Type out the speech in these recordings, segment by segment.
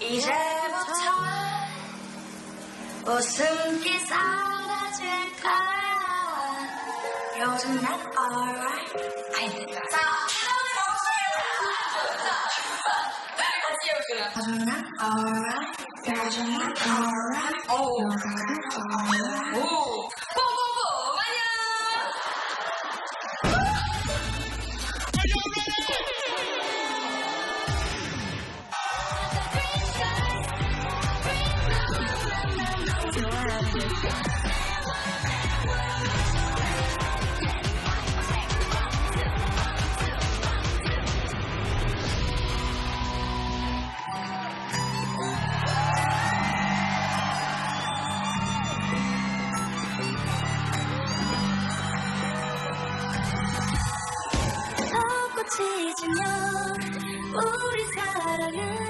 이제부터 웃음기 사라질까 요즘 난 alright 아이들과 요즘 난 alright 요즘 난 alright 요즘 난 alright 지지면 우리 사랑은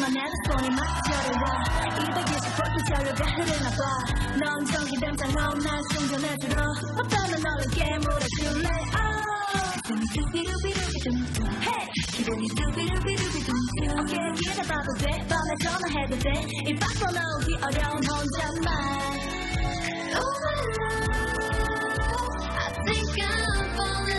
하지만 나도 손이 막혀려와. 이백이십 퍼트 전류가 흐르나봐. 넌 전기 담장 넌날 충전해주러. 어떠면 너를 깨물어줄래? 아. 기분이 두비두비두비둥둥 기분이 두비두비두비둥둥 어깨를 기다봐도 돼. 밤에 전화해도 돼입 밖으로 나오기 어려운 혼잣말. Oh my I think I'm falling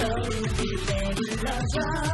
Don't be very.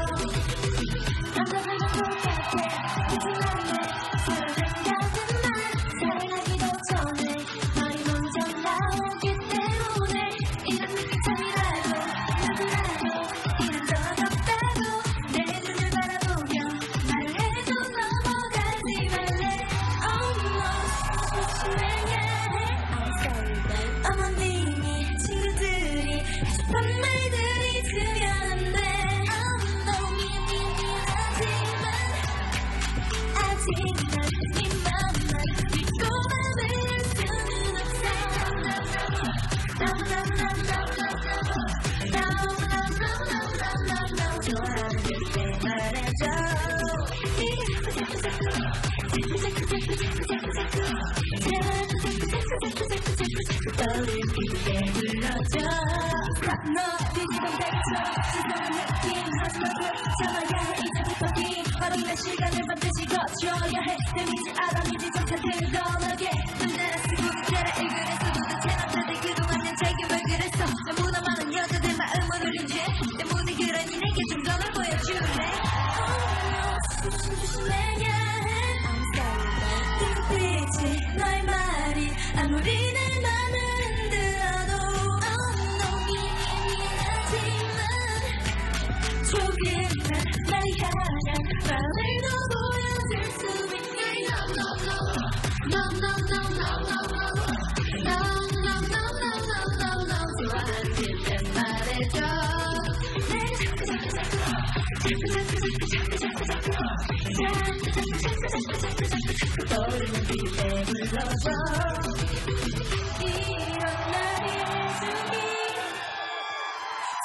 너의 말이 아무리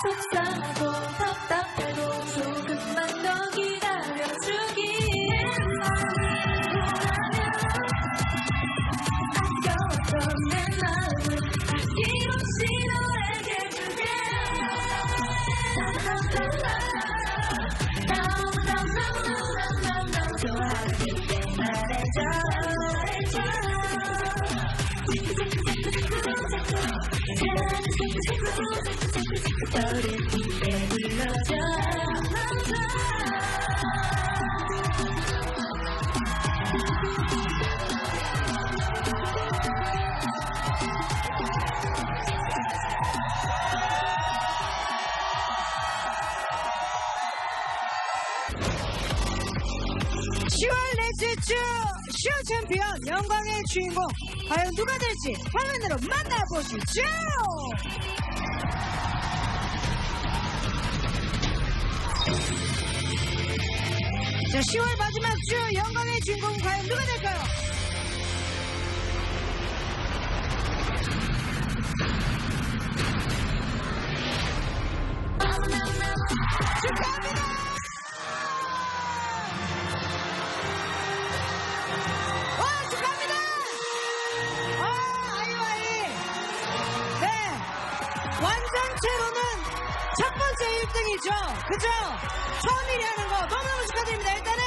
속상하고 답답해도 쇼 챔피언 영광의 주인공 과연 누가 될지 화면으로 만나보시죠. 자, 10월 마지막 주 영광의 주인공 과연 누가 될까요? 축하합니다. 와 축하합니다. 아 아이와이. 네 완전체로는 첫 번째 1등이죠. 그죠? 처음이리 하는 거 너무너무 축하드립니다. 일단은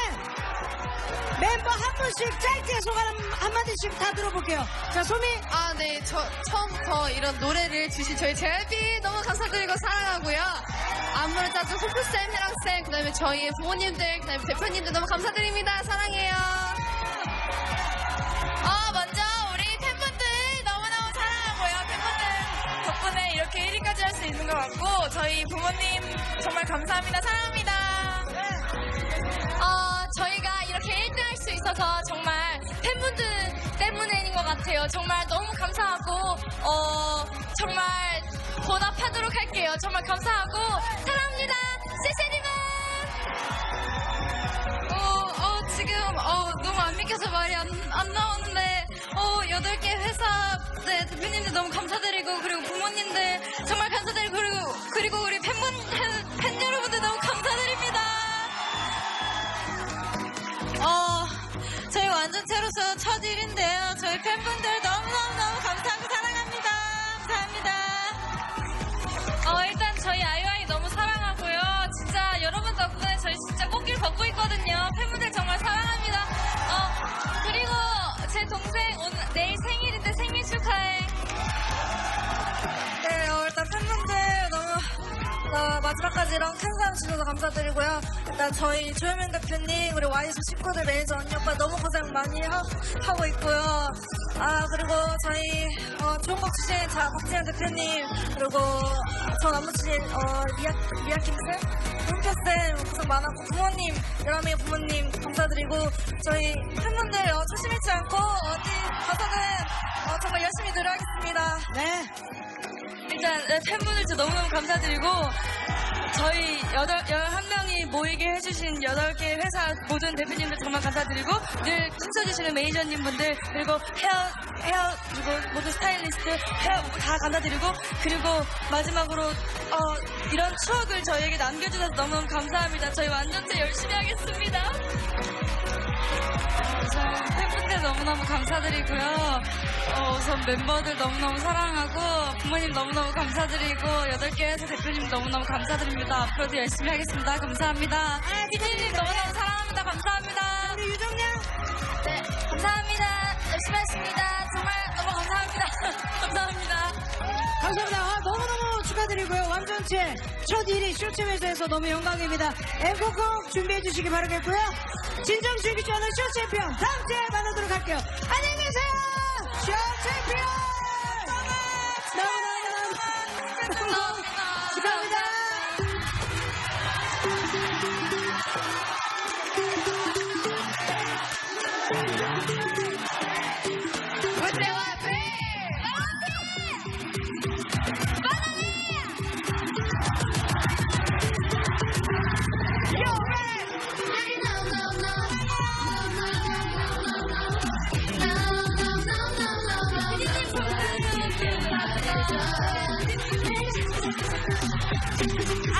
멤버 한 분씩 짧게 소감 한- 한마디씩 다 들어볼게요. 자 소미 아, 네. 저 처음부터 이런 노래를 주신 저희 JYP 너무 감사드리고 사랑하고요. 안무를 짜준 호프쌤, 해랑쌤, 그 다음에 저희의 부모님들, 그 다음에 대표님들 너무 감사드립니다. 사랑해요. 수 있는 것 같고, 저희 부모님 정말 감사합니다. 사랑합니다. 어, 저희가 이렇게 1등 할 수 있어서 정말 팬분들 때문인 것 같아요. 정말 너무 감사하고, 어, 정말 보답하도록 할게요. 정말 감사하고, 사랑합니다. 세세님은! 어, 어, 지금, 어, 너무 안 믿겨서 말이 안, 안 나오는데, 어, 8개 회사, 네, 대표님들 너무 감사드리고, 그리고 부모님들 정말 일단 저희 조현민 대표님, 우리 와이즈 식구들 매니저 언니 오빠 너무 고생 많이 하, 고 있고요. 아, 그리고 저희 어, 좋은 곡 주신 자, 박지현 대표님, 그리고 저 남무친 어, 미야, 미야킴쌤, 문표쌤 고생 많았고 부모님, 여러미 부모님 감사드리고 저희 팬분들 어, 조심 잃지 않고 어디 가서는 어, 정말 열심히 노력하겠습니다. 네. 일단 네, 팬분들도 너무너무 감사드리고 저희 여덟, 11명이 모이게 해주신 8개 회사 모든 대표님들 정말 감사드리고 늘 힘써주시는 매니저님 분들 그리고 헤어, 헤어 그리고 모든 스타일리스트 헤어 다 감사드리고 그리고 마지막으로 어, 이런 추억을 저희에게 남겨주셔서 너무너무 감사합니다. 저희 완전체 열심히 하겠습니다. 우선 팬분들 너무너무 감사드리고요. 어, 우선 멤버들 너무너무 사랑하고 부모님 너무너무 감사드리고 여덟 개 회사 대표님 너무너무 감사드립니다. 앞으로도 열심히 하겠습니다. 감사합니다. 피디님 너무너무 사랑합니다. 감사합니다. 우리 유정양. 네, 감사합니다. 열심히 하겠습니다. 정말 너무 감사합니다. 감사합니다. 감사합니다. 아, 너무너무 축하드리고요. 완전체 첫 1위 쇼챔에서 너무 영광입니다. 앵콜곡 준비해 주시기 바라겠고요. 진정 즐기지 않은 쇼챔피언 다음 주에 만나도록 할게요. 안녕히 계세요. 쇼 챔피언! Thank you.